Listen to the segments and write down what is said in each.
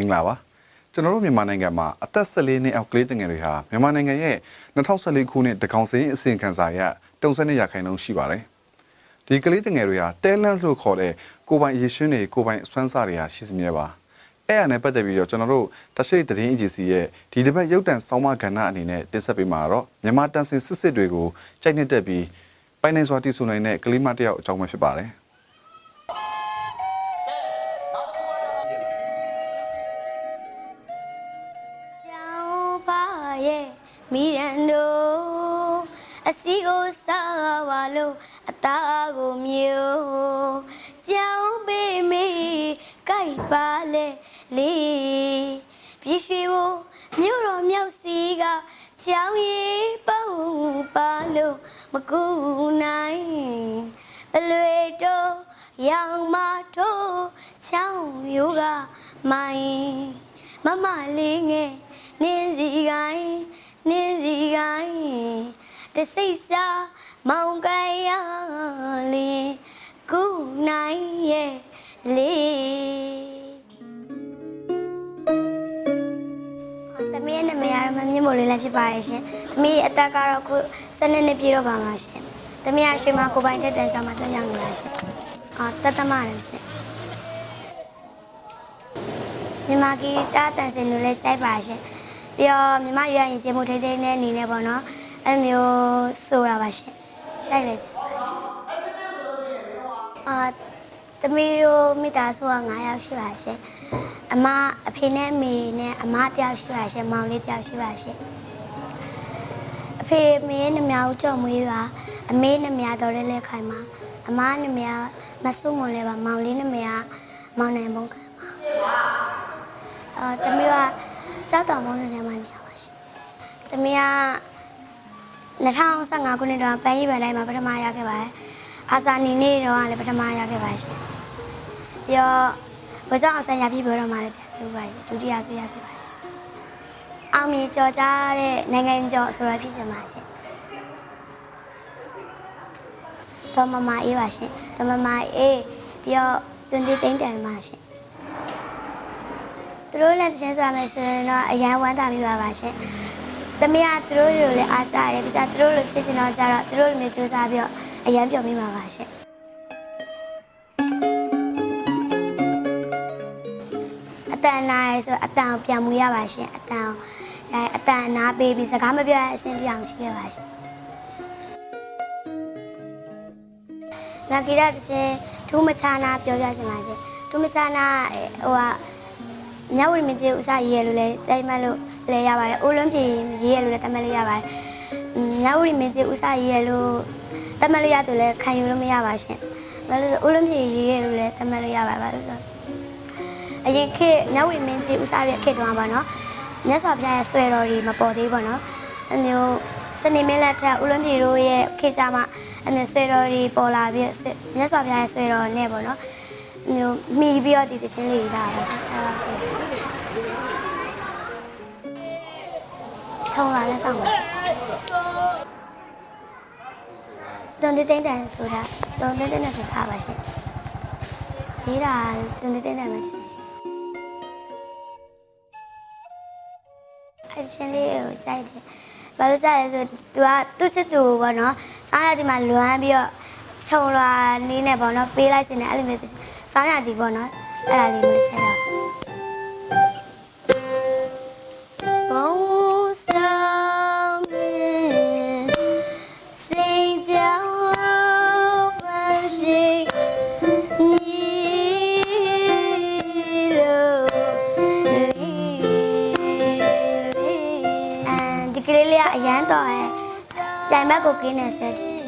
မင်္ဂလာပါကျွန်တော်တို့မြန်မာနိုင်ငံမှာအသက်14နှစ်အောက်ကလေးတငယ်တွေဟာမြန်မာနိုင်ငံရဲ့2014ခုနှစ်တကောင်စရင်အစီရင်ခံစာရတုံစနစ်ရာခိုင်နှုန်းရှိပါတယ်ဒီကလေးတငယ်တွေဟာ talent လို့ခေါ်တဲ့ကိုယ်ပိုင်ရည်ရွှင်းတွေကိုယ်ပိုင်အစွမ်းစားတွေဟာရှိစမြဲပါအဲ့အရာနဲ့ပတ်သက်ပြီးတော့ကျွန်တော်တို့တရှိတ်သတင်းအေဂျင်စီရဲ့ဒီတစ်ပတ်ရုပ်တံဆောင်းပါးကဏ္ဍအနေနဲ့တင်ဆက်ပေးမှာတော့မြန်မာတန်ဆင်စစ်စစ်တွေကိုကြိုက်နှစ်တက်ပြီးပိုင်နိုင်စွာတည်ဆူနိုင်တဲ့ကလေးမတစ်ယောက်အကြောင်းပဲဖြစ်ပါတယ် စီကိုစားပါလို့အသားကိုမျိုးကြောင်ပေးမေးကြိုက်ပါလေလေးပြည့်ရွှေဖို့မြို့တော်မြောက်စီကချောင်းရီပေါက်ပါလို့မကူနိုင်အလွေတော့ရောင်မတို့ချောင်းရိုးကမိုင်းမမလေးငယ်နင်းစီကိုင်းနင်းစီကိုင်း တစိတ်စာမောင်ကိုင်ရလင်းကူနိုင်ရဲ့လေးသမီးရဲ့နာမည်ကတော့မမြင့်မို့လေးလည်းဖြစ်ပါတယ်ရှင်။သမီးရဲ့အသက်ကတော့ခု12နှစ်ပြည့်တော့ပါမှာရှင်။သမီးကရွှေမကိုပိုင်တက်တန်းကျောင်းမှာတက်ရောက်နေတာရှင်။အာတက်သမရတယ်ရှင်။မြန်မာကီတာတန်စင်လူလည်းကြိုက်ပါရှင်။ပြီးတော့မြန်မာရွာရင်ကျေမှုထိတ်ထိတ်နဲ့အနေနဲ့ပေါ့နော်။ အဲ့လိုမျိုးဆိုတာပါရှင်။ကြိုက်လည်းကြိုက်ပါရှင်။အာသမီးတို့မိသားစုက9ယောက်ရှိပါရှင်။အမအဖေနဲ့အမေနဲ့အမတစ်ယောက်ရှိပါရှင်။မောင်လေးတစ်ယောက်ရှိပါရှင်။အဖေမေရဲ့နှမကိုကြော်မွေးပါအမေနှမတော်လေးလေးခိုင်ပါအမနှမမဆုမွန်လေးပါမောင်လေးနှမမောင်နိုင်ဘုံခံပါအာသမီးတို့ကကြောက်တော်မောင်နဲ့မှနေရပါရှင်။သမီးက 2015ခုနှစ်တုန်းကပန်းရီပန်တိုင်းမှာပထမရခဲ့ပါတယ်။အာစာနီနေ့တုန်းကလည်းပထမရခဲ့ပါရှင်။ပြီးတော့ဘုရားအောင်ဆန်ရပြီပြောတော့မှလည်းပြန်ခဲ့ပါရှင်။ဒုတိယဆွေရခဲ့ပါရှင်။အောင်မြေကြော်ကြားတဲ့နိုင်ငံကျော်ဆိုတာဖြစ်စင်ပါရှင်။တော်မမအေးပါရှင်။တော်မမအေးပြီးတော့တွင်တိတိန်တန်ပါရှင်။သူတို့လည်းချင်းစွာမယ်ဆိုရင်တော့အရန်ဝမ်းသာမိပါပါရှင်။ သမီးကသူတို့တွေကိုလည်းအားကြတယ်ပြီးကြသူတို့လိုဖြစ်ရှင်တော့ကြတော့သူတို့လိုမျိုးစူးစမ်းပြီးတော့အရန်ပျော်မိပါပါရှင်အတန်နာရယ်ဆိုအတန်ကိုပြန်မူရပါရှင်အတန်ကိုအဲအတန်နာပေးပြီးစကားမပြောရအဆင်တရားရှိခဲ့ပါရှင်နာဂီရတချင်းထူးမချာနာပြောပြရှင်ပါရှင်ထူးမချာနာဟိုက မြဝတီမကြီးဥစားရေးရလို့လည်းတိုင်မလို့လည်းရပါတယ်။အိုလံပီရေးရလို့လည်းတမတ်လို့ရပါတယ်။อืมမြဝတီမကြီးဥစားရေးရလို့တမတ်လို့ရသူလည်းခံယူလို့မရပါရှင်။ဘာလို့လဲဆိုအိုလံပီရေးရလို့လည်းတမတ်လို့ရပါဘာလို့ဆိုအရင်ခေတ်မြဝတီမင်းကြီးဥစားရဲ့ခေတ်တုန်းကပါနော်။မြတ်စွာဘုရားရဲ့ဆွေတော်တွေမပေါ်သေးဘူးပေါ့နော်။အဲမျိုးစနေမင်းလက်ထက်အိုလံပီတို့ရဲ့ခေတ်ကြမှာအဲမျိုးဆွေတော်တွေပေါ်လာပြီးဆွေမြတ်စွာဘုရားရဲ့ဆွေတော်နဲ့ပေါ့နော်။ မျိုးမှီပြီးတော့ဒီတခြင်းလေးထားပါရှင်။အဲဒါတူပါရှင်။ခြုံလာလက်ဆောင်ပါရှင်။တွန်တေးတိန်တန်ဆိုတာတွန်တေးတိန်တန်ဆိုတာပါရှင်။ရေးတာတွန်တေးတိန်တန်မှတင်ပါရှင်။အဲ့ချင်းလေးကိုကြိုက်တယ်။ဘာလို့ကြိုက်လဲဆိုသူကသူ့ချစ်သူပေါ့နော်။စားရဒီမှာလွမ်းပြီးတော့ ခြုံလာနေနဲ့ပေါ့နော်ပေးလိုက်စင်တယ်အဲ့လိုမျိုးစားရဒီပေါ့နော်အဲ့ဒါလေးမျိုးကြိုက်တော့ဘုံဆောင်မင်းစိတ်ကြောင့်ဖန်ရှိညီလို့အန်ဒီကလေးလေးကအရန်တော်ရဲ့ပြိုင်ဘက်ကိုကင်းနေဆက်ရှ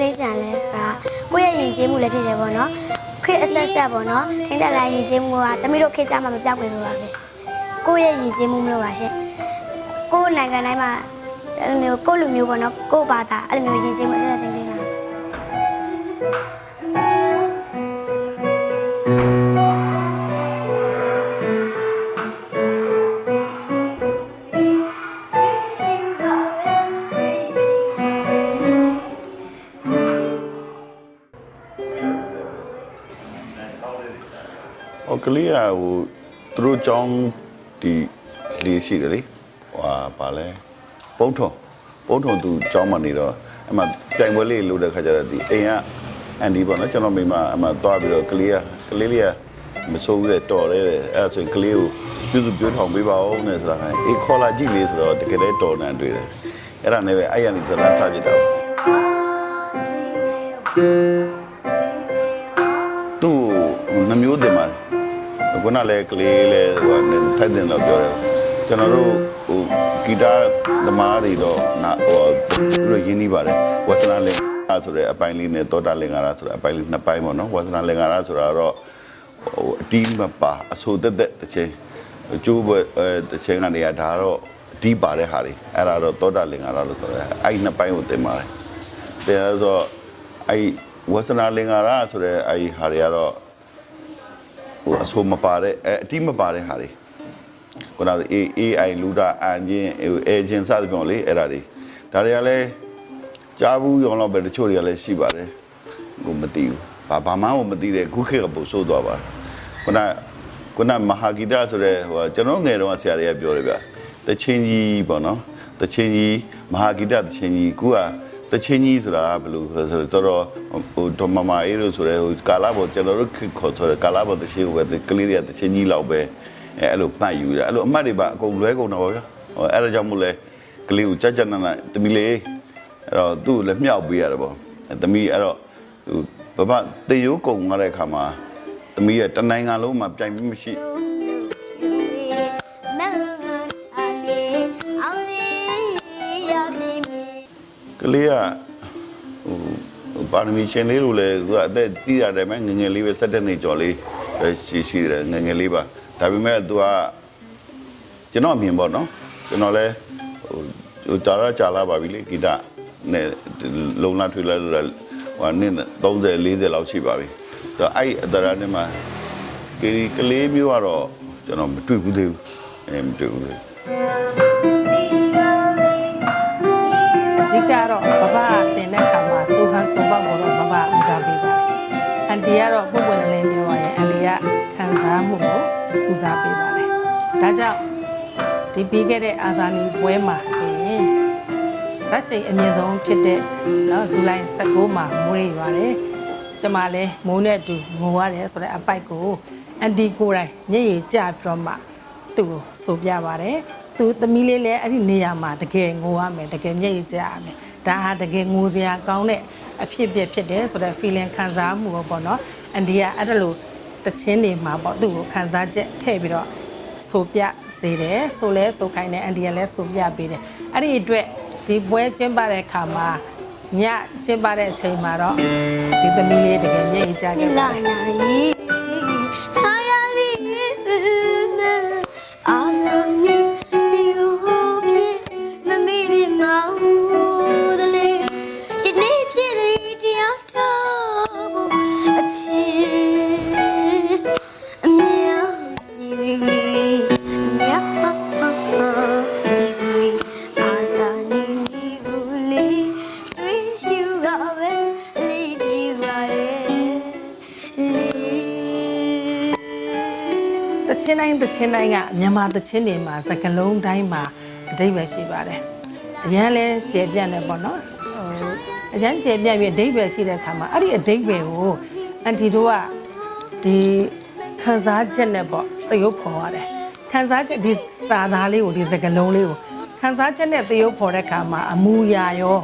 ဘာလို့ထိမ့်သိမ့်ကြံလဲဆိုတာကိုယ့်ရဲ့ယဉ်ကျေးမှုလည်းဖြစ်တယ်ပေါ့နော်ခေတ်အဆက်ဆက်ပေါ့နော်ထိမ့်သက်လာယဉ်ကျေးမှုကတမီးတို့ခေတ်ကြမှာမပြောက်ွယ်လို့ပါပဲရှင်ကိုယ့်ရဲ့ယဉ်ကျေးမှုမလို့ပါရှင်ကိုယ့်နိုင်ငံတိုင်းမှာအဲ့လိုမျိုးကိုယ့်လူမျိုးပေါ့နော်ကိုယ့်ဘာသာအဲ့လိုမျိုးယဉ်ကျေးမှုအဆက်ဆက်ထိမ့်သိမ့်လာ လေးကဟိုသူတို့ចောင်းဒီလေးရှိတယ်လေဟွာပါလဲပုတ်ထုံပုတ်ထုံသူចောင်းမနေတော့အမှတိုင်ပွဲလေးလို့တဲ့ခါကျတော့ဒီအိမ်ကအန်ဒီပေါ့နော်ကျွန်တော်မိမအမှသွားပြီးတော့ကလေးကကလေးလေးကမဆိုးဘူးတဲ့တော်တယ်တဲ့အဲ့ဒါဆိုရင်ကလေးကိုပြုစုပြောထောင်ပေးပါဦးနဲ့ဆိုတာအေးခေါ်လာကြည့်လေဆိုတော့တကယ်လည်းတော်နေတွေ့တယ်အဲ့ဒါနဲ့ပဲအဲ့ရနေဇလန်းစပြစ်တော့သူ့ကိုနှမျိုးတင်ပါတယ် ခုနလည်းကလေးလည်းဟိုထိုက်တင်တော့ပြောတယ်ကျွန်တော်တို့ဟိုဂီတသမားတွေတော့နာဟိုသူတို့ရင်းနှီးပါတယ်ဝသနာလင်္ကာဆိုတဲ့အပိုင်းလေးနဲ့သောတာလင်္ကာရဆိုတဲ့အပိုင်းလေးနှစ်ပိုင်းပေါ့နော်ဝသနာလင်္ကာရဆိုတာတော့ဟိုအတီးမပါအဆိုတက်တက်တစ်ချိန်ကျိုးဘအဲတစ်ချိန်ကနေရဒါတော့အတီးပါတဲ့ဟာတွေအဲ့ဒါတော့သောတာလင်္ကာရလို့ဆိုရဲအဲ့ဒီနှစ်ပိုင်းကိုတင်ပါတယ်တယ်ဆိုတော့အဲ့ဝသနာလင်္ကာရဆိုတဲ့အဲ့ဒီဟာတွေကတော့ ဟိုအဆိုးမပါတဲ့အဲအတိမပါတဲ့ဟာတွေခုနက AI လူတာအန်ဂျင်ဟိုအေဂျင်စသဖြင့်လေအဲ့ဒါတွေဒါတွေကလည်းကြားဘူးရောတော့ပဲတချို့တွေကလည်းရှိပါတယ်ကိုမသိဘူးဘာဘာမှမသိတဲ့ခုခေတ်ကပို့ဆိုးသွားပါတယ်ခုနခုနမဟာဂီတဆိုတဲ့ဟိုကျွန်တော်ငယ်တော့ဆရာတွေကပြောတယ်ဗျတချင်းကြီးပေါ့နော်တချင်းကြီးမဟာဂီတတချင်းကြီးခုက တချင်းကြီးဆိုတာဘယ်လိုဆိုတော့တော်တော်ဟိုဒေါ်မမအေးလို့ဆိုတဲ့ဟိုကာလာဘောကျွန်တော်တို့ခေတ်ခေါ်ဆိုတဲ့ကာလာဘောတချင်းကိုပဲကလေးတွေကတချင်းကြီးလောက်ပဲအဲအဲ့လိုမှတ်ယူရအဲ့လိုအမှတ်တွေပါအကုန်လွဲကုန်တော့ဗျာဟိုအဲ့ဒါကြောင့်မို့လဲကလေးကိုကြက်ကြက်နနတမီလေးအဲ့တော့သူ့ကိုလည်းမြောက်ပေးရတယ်ပေါ့အဲတမီအဲ့တော့ဟိုဘဘတေရိုးကုံရတဲ့အခါမှာတမီရဲ့တနိုင်ငံလုံးမှာပြိုင်ပြီးမရှိ ကလေးကဟိုဟိုပါရမီရှင်လေးလို့လေသူကအသက်ကြီးရတယ်မဲ့ငယ်ငယ်လေးပဲ17နှစ်ကျော်လေးပဲရှိရှိတယ်ငယ်ငယ်လေးပါဒါပေမဲ့သူကကျွန်တော်အမြင်ပေါ့နော်ကျွန်တော်လဲဟိုဟိုကြာရကြာလာပါပြီလေဂီတနဲ့လုံလာထွေလာလို့ဟိုနေ့30 40လောက်ရှိပါပြီဆိုတော့အဲ့အတရာနဲ့မှာကလေးကလေးမျိုးကတော့ကျွန်တော်မတွေ့ဘူးသေးဘူးအဲမတွေ့ဘူးသေးဘူး ဓိကတော့ဘဘတင်တဲ့ခါမှာစိုးဟန်စိုးပေါက်ကိုတော့ဘဘဦးစားပေးပါတယ်။အန်တီကတော့ပုပ်ပွင့်လင်းပြောရရင်အန်တီကခံစားမှုကိုဦးစားပေးပါတယ်။ဒါကြောင့်ဒီပြီးခဲ့တဲ့အာဇာနည်ပွဲမှာဆိုရင်ဇက်စိန်အမြင့်ဆုံးဖြစ်တဲ့နော်ဇူလိုင်16မှာမွေးရပါတယ်။ကျမလည်းမိုးနဲ့အတူငိုရတယ်ဆိုတဲ့အပိုက်ကိုအန်တီကိုယ်တိုင်ညရည်ကြပြီးတော့မှသူ့ကိုဆိုပြပါတယ်။ သူသမီးလေးလည်းအဲ့ဒီနေရာမှာတကယ်ငိုရမယ်တကယ်မျက်ရည်ကျရမယ်ဒါဟာတကယ်ငိုစရာကောင်းတဲ့အဖြစ်အပျက်ဖြစ်တယ်ဆိုတော့ feeling ခံစားမှုပေါ့ပေါ့နော်အန်ဒီကအဲ့ဒါလို့တချင်းတွေမှာပေါ့သူ့ကိုခံစားချက်ထည့်ပြီးတော့ဆိုပြစေတယ်ဆိုလဲဆိုခိုင်းတယ်အန်ဒီကလည်းဆိုပြပေးတယ်အဲ့ဒီအတွက်ဒီပွဲကျင်းပတဲ့အခါမှာညကျင်းပတဲ့အချိန်မှာတော့ဒီသမီးလေးတကယ်မျက်ရည်ကျခဲ့ပါလာတယ် ချင်းတိုင်းတချင်းတိုင်းကမြန်မာတချင်းတွေမှာစကလုံးတိုင်းမှာအတိတ်ပဲရှိပါတယ်။အရန်လဲကျေပြန့်တယ်ပေါ့နော်။ဟိုအရန်ကျေပြန့်ပြီးအတိတ်ပဲရှိတဲ့အခါမှာအဲ့ဒီအတိတ်ပဲကိုအန်တီတို့ကဒီခန်းစားချက်နဲ့ပေါ့သရုပ်ဖော်ရတယ်။ခန်းစားချက်ဒီစာသားလေးကိုဒီစကလုံးလေးကိုခန်းစားချက်နဲ့သရုပ်ဖော်တဲ့အခါမှာအမူအရာရော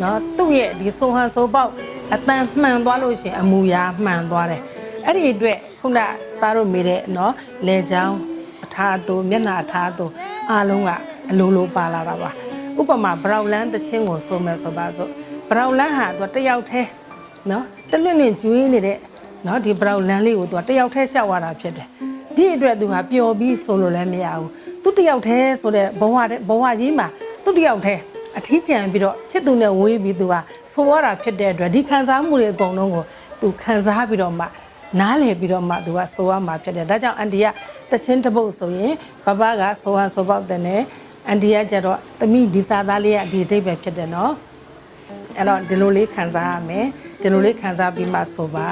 နော်သူ့ရဲ့ဒီဆိုဟန်ဆိုပေါက်အတန်မှန်သွားလို့ရှရင်အမူအရာမှန်သွားတယ်။အဲ့ဒီအတွက် ခုနသားတို့မိတဲ့နော်လေချောင်းအထားသူမျက်နှာအထားသူအားလုံးကအလိုလိုပါလာတာပါဥပမာဘရောက်လန်းတချင်းကိုဆိုမယ်ဆိုပါစို့ဘရောက်လန်းဟာသူကတစ်ယောက်တည်းနော်တလွင့်လွင့်ကျွေးနေတဲ့နော်ဒီဘရောက်လန်းလေးကိုသူကတစ်ယောက်တည်းရှောက်ရတာဖြစ်တယ်ဒီအတွက်သူကပျော်ပြီးဆိုလို့လည်းမရဘူးသူတစ်ယောက်တည်းဆိုတဲ့ဘဝတဲ့ဘဝကြီးမှာသူတစ်ယောက်တည်းအထီးကျန်ပြီးတော့ချစ်သူနဲ့ဝေးပြီးသူကဆိုရတာဖြစ်တဲ့အတွက်ဒီခံစားမှုတွေအကုန်လုံးကိုသူခံစားပြီးတော့မှ နားလည်ပြီးတော့မှသူကဆိုရမှာဖြစ်တယ်ဒါကြောင့်အန်တီကတချင်းတစ်ပုတ်ဆိုရင်ဘဘကဆိုဟန်ဆိုပေါက်တယ်နဲ့အန်တီကကျတော့တမိဒီစာသားလေးကဒီအတိတ်ပဲဖြစ်တယ်နော်အဲ့တော့ဒီလိုလေးခံစားရမယ်ဒီလိုလေးခံစားပြီးမှဆိုပါ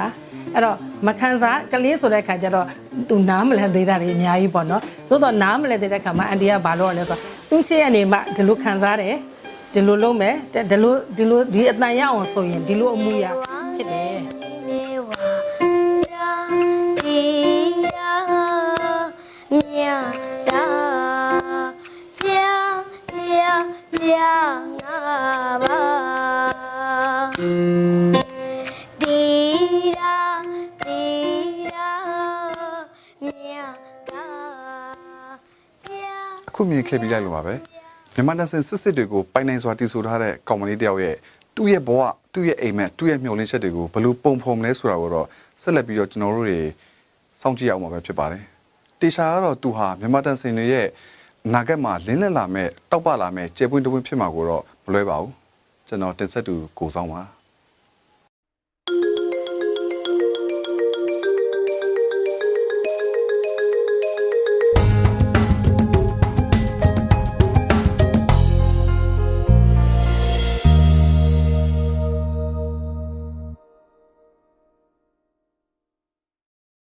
အဲ့တော့မခံစားကလေးဆိုတဲ့ခါကျတော့သူနားမလဲသေးတာတွေအများကြီးပေါ့နော်သို့တော့နားမလဲသေးတဲ့ခါမှာအန်တီကဘာလို့ရလဲဆိုတော့သူရှေ့ကနေမှဒီလိုခံစားတယ်ဒီလိုလုံးမယ်ဒီလိုဒီလိုဒီအတန်ရအောင်ဆိုရင်ဒီလိုအမှုရဖြစ်တယ် အခုမြင်ခဲ့ပြီးလိုက်လို့ပါပဲမြန်မာနိုင်ငံစစ်စစ်တွေကိုပိုင်နိုင်စွာတည်ဆူထားတဲ့ကောင်မလေးတယောက်ရဲ့သူ့ရဲ့ဘဝသူ့ရဲ့အိမ်မက်သူ့ရဲ့မျှော်လင့်ချက်တွေကိုဘယ်လိုပုံဖော်မလဲဆိုတာကိုတော့ဆက်လက်ပြီးတော့ကျွန်တော်တို့တွေစောင့်ကြည့်ရအောင်ပါပဲဖြစ်ပါတယ်တေချာကတော့သူဟာမြန်မာတန်စင်တွေရဲ့အနာဂတ်မှာလင်းလက်လာမဲ့တောက်ပလာမဲ့ကျေပွင့်တပွင့်ဖြစ်မှာကိုတော့မလွဲပါဘူးကျွန်တော်တင်ဆက်သူကိုဆောင်ပါ